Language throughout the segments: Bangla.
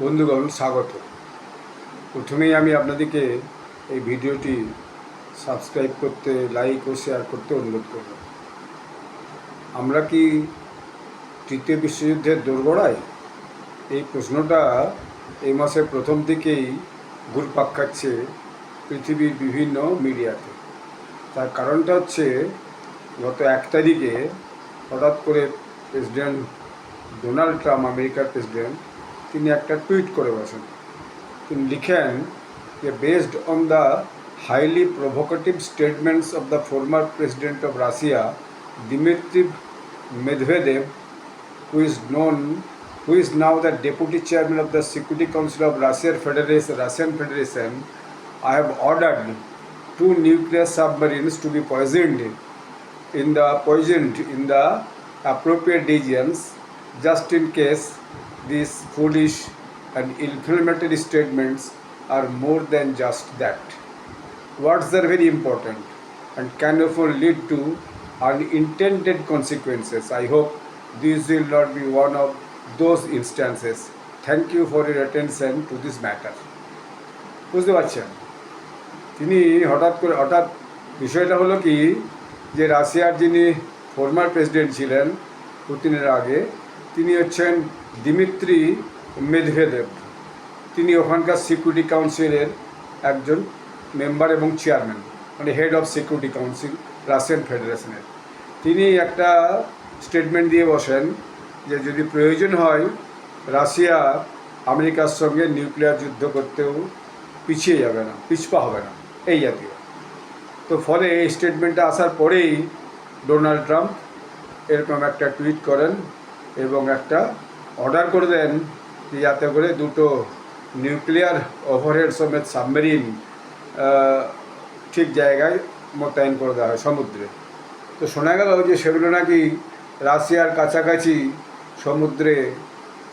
বন্ধুগণ, স্বাগত। প্রথমেই আমি আপনাদেরকে এই ভিডিওটি সাবস্ক্রাইব করতে, লাইক ও শেয়ার করতে অনুরোধ করব। আমরা কি তৃতীয় বিশ্বযুদ্ধের দোরগোড়ায় এই প্রশ্নটা এই মাসের প্রথম দিকেই ঘুরপাক খাচ্ছে পৃথিবীর বিভিন্ন মিডিয়াতে। তার কারণটা হচ্ছে, গত এক তারিখে হঠাৎ করে প্রেসিডেন্ট ডোনাল্ড ট্রাম্প, আমেরিকার প্রেসিডেন্ট তিনি একটা টুইট করে বসেন তিনি লিখেন যে based on the highly provocative statements of the former president of Russia Dmitry Medvedev who is known who is now the deputy chairman of the security council of russian federation russian federation i have ordered two nuclear submarines to be poisoned in the poisoned in the appropriate regions just in case these foolish and inflammatory statements are more than just that words are very important and can often lead to unintended consequences. I hope this will not be one of those instances. Thank you for your attention to this matter. বুঝতে পারছেন তিনি হঠাৎ করে হঠাৎ বিষয়টা হলো কি যে রাশিয়ার যিনি ফর্মার প্রেসিডেন্ট ছিলেন পুতিনের আগে তিনি হচ্ছেন দিমিত্রি মেদভেদেব তিনি ওখানকার সিকিউরিটি কাউন্সিলের একজন মেম্বার এবং চেয়ারম্যান মানে head of security council Russian ফেডারেশনের তিনি একটা স্টেটমেন্ট দিয়ে বসেন যে যদি প্রয়োজন হয়, রাশিয়া আমেরিকার সঙ্গে নিউক্লিয়ার যুদ্ধ করতেও পিছিয়ে যাবে না, পিছপা হবে না, এই জাতীয়। তো ফলে এই স্টেটমেন্টটা আসার পরেই ডোনাল্ড ট্রাম্প এরকম একটা টুইট করেন এবং একটা অর্ডার করে দেন যাতে করে দুটো নিউক্লিয়ার ওভারহেড সমেত সাবমেরিন ঠিক জায়গায় মোতায়েন করে দেওয়া হয় সমুদ্রে। তো শোনা গেল যে সেগুলো নাকি রাশিয়ার কাছাকাছি সমুদ্রে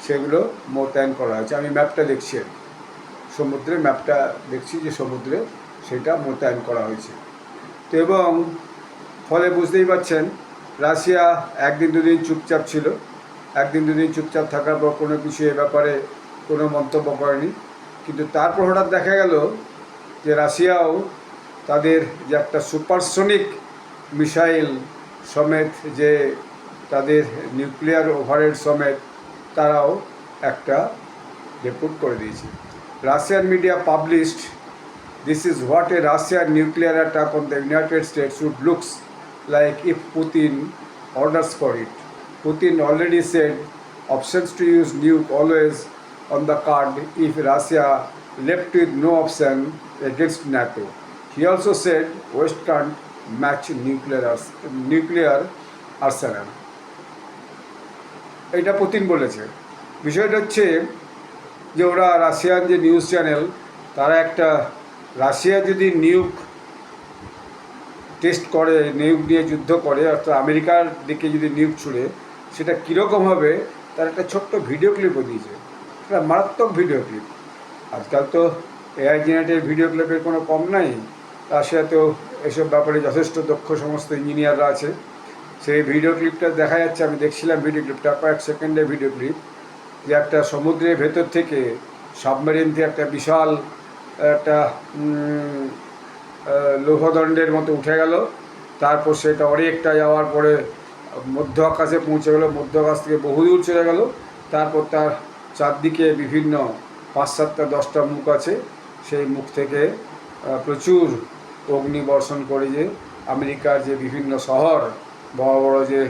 সেগুলো মোতায়েন করা হয়েছে। আমি ম্যাপটা দেখছি। সমুদ্রের ম্যাপটা দেখছি যে সমুদ্রে সেটা মোতায়েন করা হয়েছে। তো এবং ফলে বুঝতেই পারছেন, রাশিয়া একদিন দুদিন চুপচাপ ছিল। একদিন দুদিন চুপচাপ থাকার পর কোনো কিছু এ ব্যাপারে কোনো মন্তব্য করেনি কিন্তু তারপর হঠাৎ দেখা গেল যে রাশিয়াও তাদের যে একটা সুপারসনিক মিসাইল সমেত যে তাদের নিউক্লিয়ার ওভারহেড সমেত তারাও একটা রিপোর্ট করে দিয়েছে Russian media published this is what a Russian nuclear attack on the United States would looks like if Putin orders for it. Putin already said options to use nuke always on the card if Russia left with no option against NATO. He also said West can't match nuclear nuclear arsenal. এটা পুতিন বলেছে বিষয়টা হচ্ছে যে ওরা রাশিয়ান যে নিউজ চ্যানেল তারা একটা রাশিয়া যদি নিউক টেস্ট করে নিউক নিয়ে যুদ্ধ করে অর্থাৎ আমেরিকার দিকে যদি নিউক ছুড়ে সেটা কীরকম হবে, তার একটা ছোট্ট ভিডিও ক্লিপও দিয়েছে। একটা মারাত্মক ভিডিও ক্লিপ আজকাল তো এআই জেনারেটেড ভিডিও ক্লিপের কোনো কম নাই। রাশিয়াতেও এসব ব্যাপারে যথেষ্ট দক্ষ সমস্ত ইঞ্জিনিয়াররা আছে। সেই ভিডিও ক্লিপটা দেখা যাচ্ছে, আমি দেখছিলাম ভিডিও ক্লিপটা কয়েক সেকেন্ডের ভিডিও ক্লিপ যে একটা সমুদ্রের ভেতর থেকে সাবমেরিন থেকে একটা বিশাল, একটা লৌহদণ্ডের মতো উঠে গেল। তারপর সেটা অনেকটা যাওয়ার পরে মধ্য আকাশে পৌঁছে গেল, মধ্য আকাশ থেকে বহুদূর চলে গেল। তারপর তার চারদিকে বিভিন্ন পাঁচ সাতটা, দশটা মুখ আছে। সেই মুখ থেকে প্রচুর অগ্নি বর্ষণ করে যে আমেরিকার যে বিভিন্ন শহর, বড় বড় যে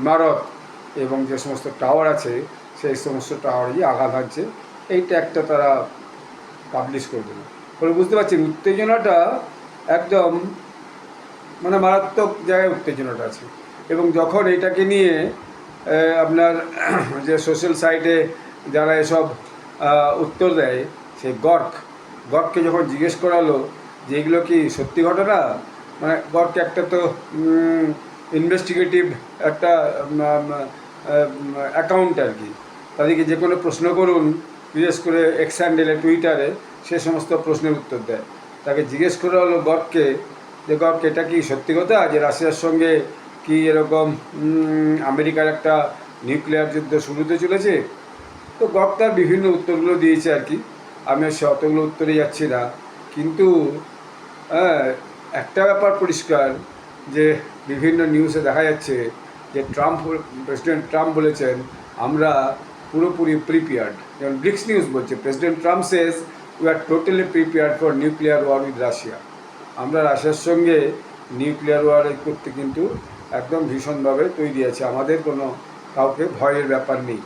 ইমারত এবং যে সমস্ত টাওয়ার আছে, সেই সমস্ত টাওয়ারে যে আঘাত হানছে। এইটা একটা তারা পাবলিশ করে দিল। ফলে বুঝতে পারছেন, উত্তেজনাটা একদম মানে মারাত্মক জায়গায় উত্তেজনাটা আছে। এবং যখন এটাকে নিয়ে আপনার যে সোশ্যাল সাইটে যারা এসব উত্তর দেয় সেই গর্ক, গর্ককে যখন জিজ্ঞেস করালো যে এগুলো কি সত্যি ঘটনা? মানে গর্ক একটা তো ইনভেস্টিগেটিভ একটা অ্যাকাউন্ট আর কি। তাদেরকে যে কোনো প্রশ্ন করুন, বিশেষ করে এক্স হ্যান্ডেলে টুইটারে সে সমস্ত প্রশ্নের উত্তর দেয়। তাকে জিজ্ঞেস করা হলো গর্ককে যে, গর্ক, এটা কি সত্যি কথা যে রাশিয়ার সঙ্গে কি এরকম আমেরিকার একটা নিউক্লিয়ার যুদ্ধ শুরু হতে চলেছে? তো গপ তার বিভিন্ন উত্তরগুলো দিয়েছে আর কি। আমি সে অতগুলো উত্তরে যাচ্ছি না। কিন্তু হ্যাঁ, একটা ব্যাপার পরিষ্কার যে বিভিন্ন নিউজে দেখা যাচ্ছে যে ট্রাম্প প্রেসিডেন্ট ট্রাম্প বলেছেন আমরা পুরোপুরি প্রিপেয়ার্ড যেমন ব্রিক্স নিউজ বলছে president Trump says we are totally prepared for nuclear war with Russia আমরা রাশিয়ার সঙ্গে নিউক্লিয়ার ওয়ার করতে কিন্তু একদম ভীষণভাবে তৈরি আছে। আমাদের কোনো কাউকে ভয়ের ব্যাপার নেই।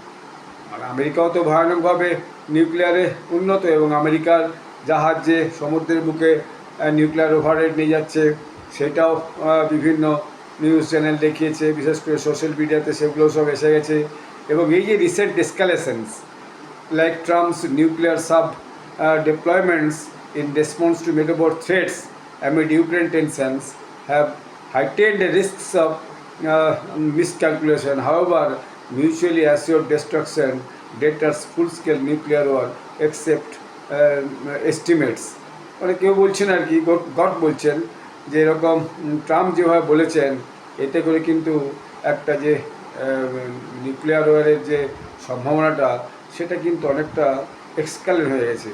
আর আমেরিকাও তো ভয়ানকভাবে নিউক্লিয়ারে উন্নত এবং আমেরিকার জাহাজ যে সমুদ্রের বুকে নিউক্লিয়ার ওভারহেড নিয়ে যাচ্ছে, সেটাও বিভিন্ন নিউজ চ্যানেল দেখিয়েছে, বিশেষ করে সোশ্যাল মিডিয়াতে সেগুলো সব এসে গেছে। এবং এই যে recent escalations like Trump's nuclear sub deployments in response to metaphor threats amid Ukraine tensions have heightened risks of uh, miscalculation. However, mutually assured destruction deters full-scale nuclear war except uh, estimates. মানে কেউ বলছেন আর কি গড বলছেন যে এরকম ট্রাম্প যেভাবে বলেছেন এতে করে কিন্তু একটা যে নিউক্লিয়ার ওয়ারের যে সম্ভাবনাটা সেটা কিন্তু অনেকটা এক্সকালেট হয়ে গেছে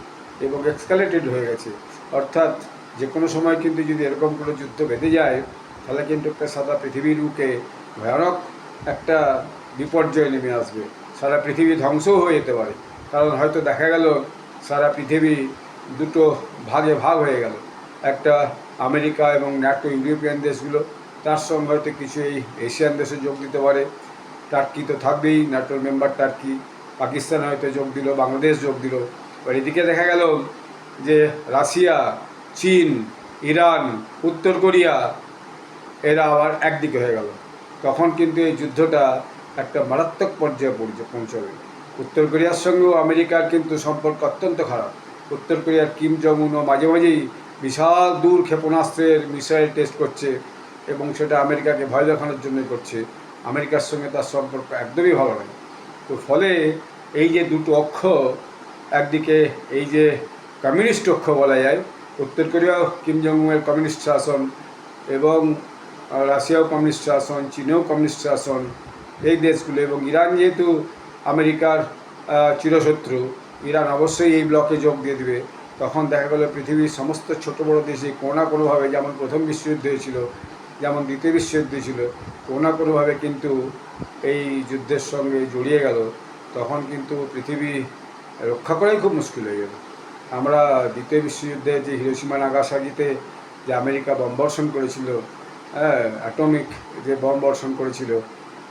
এবং এক্সকালেটেড হয়ে গেছে অর্থাৎ যে কোনো সময় কিন্তু যদি এরকম কোনো যুদ্ধ বেঁধে যায় তাহলে কিন্তু একটা সাদা পৃথিবীর বুকে ভয়ানক একটা বিপর্যয় নেমে আসবে। সারা পৃথিবী ধ্বংসও হয়ে যেতে পারে। কারণ হয়তো দেখা গেল সারা পৃথিবী দুটো ভাগে ভাগ হয়ে গেল। একটা আমেরিকা এবং ন্যাটো ইউরোপিয়ান দেশগুলো, তার সঙ্গে হয়তো কিছু এই এশিয়ান দেশে যোগ দিতে পারে। টার্কি তো থাকবেই, ন্যাটোর মেম্বার টার্কি পাকিস্তান হয়তো যোগ দিল, বাংলাদেশ যোগ দিল। এবার এদিকে দেখা গেল যে রাশিয়া, চীন, ইরান, উত্তর কোরিয়া এরা আবার একদিকে হয়ে গেল। তখন কিন্তু এই যুদ্ধটা একটা মারাত্মক পর্যায়ে পৌঁছে পৌঁছবে। উত্তর কোরিয়ার সঙ্গেও আমেরিকার কিন্তু সম্পর্ক অত্যন্ত খারাপ। উত্তর কোরিয়ার কিম জং উনও মাঝে মাঝেই বিশাল দূর ক্ষেপণাস্ত্রের মিসাইল টেস্ট করছে এবং সেটা আমেরিকাকে ভয় দেখানোর জন্যই করছে। আমেরিকার সঙ্গে তার সম্পর্ক একদমই ভালো নয় তো ফলে এই যে দুটো অক্ষ, একদিকে এই যে কমিউনিস্ট অক্ষ বলা যায়, উত্তর কোরিয়াও কিম জং কমিউনিস্ট শাসন এবং রাশিয়াও কমিউনিস্ট শাসন, চীনেও কমিউনিস্ট শাসন, এই দেশগুলো এবং ইরান যেহেতু আমেরিকার চিরশত্রু, ইরান অবশ্যই এই ব্লকে যোগ দিয়ে দেবে। তখন দেখা গেল পৃথিবীর সমস্ত ছোট বড় দেশে কোনো না কোনোভাবে যেমন প্রথম বিশ্বযুদ্ধ হয়েছিল, যেমন দ্বিতীয় বিশ্বযুদ্ধ ছিল, কোনো না কোনোভাবে কিন্তু এই যুদ্ধের সঙ্গে জড়িয়ে গেল। তখন কিন্তু পৃথিবী রক্ষা করাই খুব মুশকিল হয়ে গেল। আমরা দ্বিতীয় বিশ্বযুদ্ধে যে হিরোসীমা নাগাসাকিতে যে আমেরিকা বম বর্ষণ করেছিল হ্যাঁ অ্যাটমিক যে বম বর্ষণ করেছিল,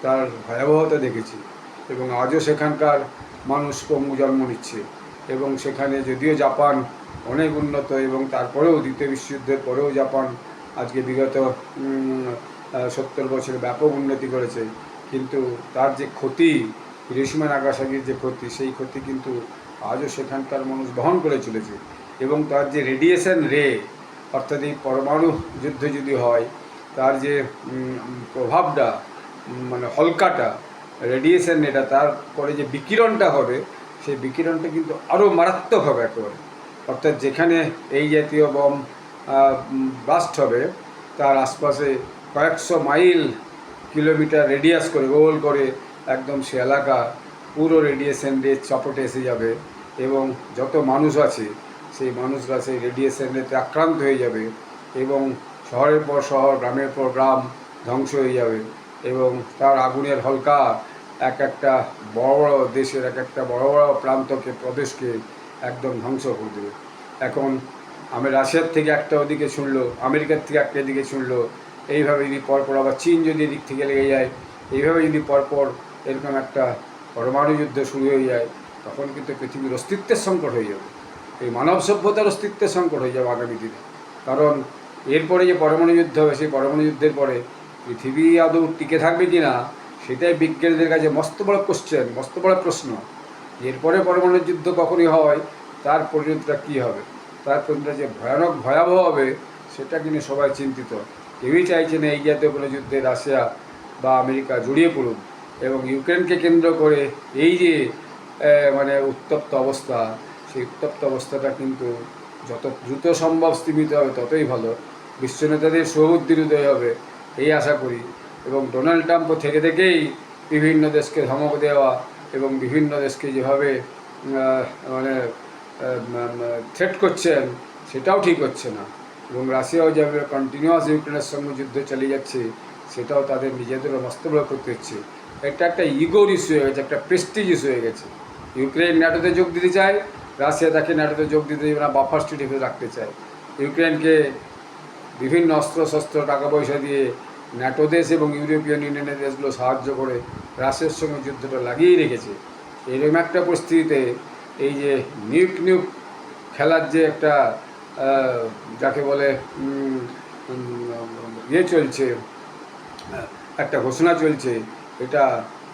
তার ভয়াবহতা দেখেছি এবং আজও সেখানকার মানুষ পঙ্গু জন্ম নিচ্ছে এবং সেখানে যদিও জাপান অনেক উন্নত এবং তারপরেও দ্বিতীয় বিশ্বযুদ্ধের পরেও জাপান আজকে বিগত সত্তর বছরে ব্যাপক উন্নতি করেছে, কিন্তু তার যে ক্ষতি হিরোসীমা নাগাসাকির যে ক্ষতি, সেই ক্ষতি কিন্তু আজও সেখানকার মানুষ বহন করে চলেছে এবং তার যে রেডিয়েশন রে অর্থাৎ এই পরমাণু যুদ্ধ যদি হয় তার যে প্রভাবটা মানে হলকাটা রেডিয়েশন এটা তারপরে যে বিকিরণটা হবে, সেই বিকিরণটা কিন্তু আরও মারাত্মক হবে একেবারে। অর্থাৎ যেখানে এই জাতীয় বম ব্লাস্ট হবে, তার আশপাশে কয়েকশো মাইল কিলোমিটার রেডিয়াস করে, গোল করে একদম সে এলাকা পুরো রেডিয়েশন রে চপটে এসে যাবে এবং যত মানুষ আছে, সেই মানুষরা সেই রেডিয়েশন রেতে আক্রান্ত হয়ে যাবে এবং শহরের পর শহর, গ্রামের পর গ্রাম ধ্বংস হয়ে যাবে এবং তার আগুনের হলকা এক একটা বড় বড় দেশের এক একটা বড় বড় প্রান্তকে, প্রদেশকে একদম ধ্বংস করে দেবে। এখন আমি রাশিয়ার থেকে একটা ওদিকে শুনলো আমেরিকার থেকে একটা এদিকে শুনলো এইভাবে যদি পরপর আবার চীন যদি এদিক থেকে লেগে যায়, এইভাবে যদি পরপর এরকম একটা পরমাণু যুদ্ধ শুরু হয়ে যায়, তখন কিন্তু পৃথিবীর অস্তিত্বের সংকট হয়ে যাবে। এই মানব সভ্যতার অস্তিত্বের সংকট হয়ে যাবে আগামী দিনে। কারণ এরপরে যে পরমাণু যুদ্ধ হবে, সেই পরমাণু যুদ্ধের পরে পৃথিবী আদৌ টিকে থাকবে কি না সেটাই বিজ্ঞানীদের কাছে মস্ত বড় কোশ্চেন মস্ত বড় প্রশ্ন। এরপরে পরমাণু যুদ্ধ কখনই হয়, তার পরিণতিটা কী হবে? তার পরিণতিটা যে ভয়ানক, ভয়াবহ হবে, সেটা কিন্তু সবাই চিন্তিত। কেউই চাইছে না এই জাতীয় কোনো যুদ্ধে রাশিয়া বা আমেরিকা জড়িয়ে পড়ুক এবং ইউক্রেনকে কেন্দ্র করে এই যে মানে উত্তপ্ত অবস্থা, সেই উত্তপ্ত অবস্থাটা কিন্তু যত দ্রুত সম্ভব স্তীমিত হবে, ততই ভালো। বিশ্ব নেতাদের সৌবুদ্ধির উদয় হবে, এই আশা করি। এবং ডোনাল্ড ট্রাম্পও থেকে থেকেই বিভিন্ন দেশকে ধমক দেওয়া এবং বিভিন্ন দেশকে যেভাবে মানে থ্রেট করছেন, সেটাও ঠিক হচ্ছে না। এবং রাশিয়াও যেভাবে কন্টিনিউয়াস ইউক্রেনের সঙ্গে যুদ্ধ চালিয়ে যাচ্ছে, সেটাও তাদের নিজেদেরও বাস্তবতা করতে হচ্ছে। এটা একটা ইগোর ইস্যু হয়ে গেছে, একটা প্রেস্টিজ ইস্যু হয়ে গেছে। ইউক্রেন ন্যাটোতে যোগ দিতে চায়, রাশিয়া তাকে ন্যাটোতে যোগ দিতে না বাফার স্টেটে রাখতে চায়। ইউক্রেনকে বিভিন্ন অস্ত্র শস্ত্র টাকা পয়সা দিয়ে ন্যাটো দেশ এবং ইউরোপিয়ান ইউনিয়নের দেশগুলো সাহায্য করে রাশিয়ার সঙ্গে যুদ্ধটা লাগিয়ে রেখেছে। এরকম একটা পরিস্থিতিতে এই যে নিউক নিউক খেলার যে একটা যাকে বলে ইয়ে চলছে একটা ঘোষণা চলছে, এটা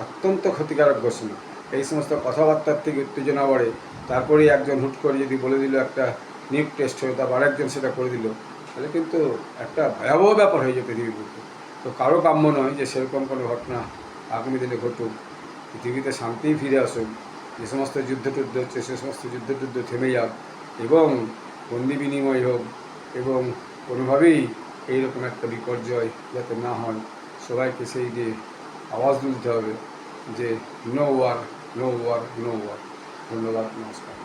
অত্যন্ত ক্ষতিকারক ঘোষণা। এই সমস্ত কথাবার্তার থেকে উত্তেজনা বাড়ে। তারপরে একজন হুট করে যদি বলে দিল একটা নিউক টেস্ট হয়ে, তারপর আরেকজন সেটা করে দিল। তাহলে কিন্তু একটা ভয়াবহ ব্যাপার হয়ে যেত পৃথিবীর বুকে তো কারও কাম্য নয় যে সেরকম কোনো ঘটনা আগামী দিনে ঘটুক। পৃথিবীতে শান্তি ফিরে আসুক, যে সমস্ত যুদ্ধ টুদ্ধ হচ্ছে সে সমস্ত যুদ্ধ টুদ্ধ থেমে যাক এবং বন্দি বিনিময় হোক এবং কোনোভাবেই এইরকম একটা বিপর্যয় যাতে না হয়, সবাইকে সেই দিয়ে আওয়াজ তুলতে হবে যে no war no war no war ধন্যবাদ, নমস্কার।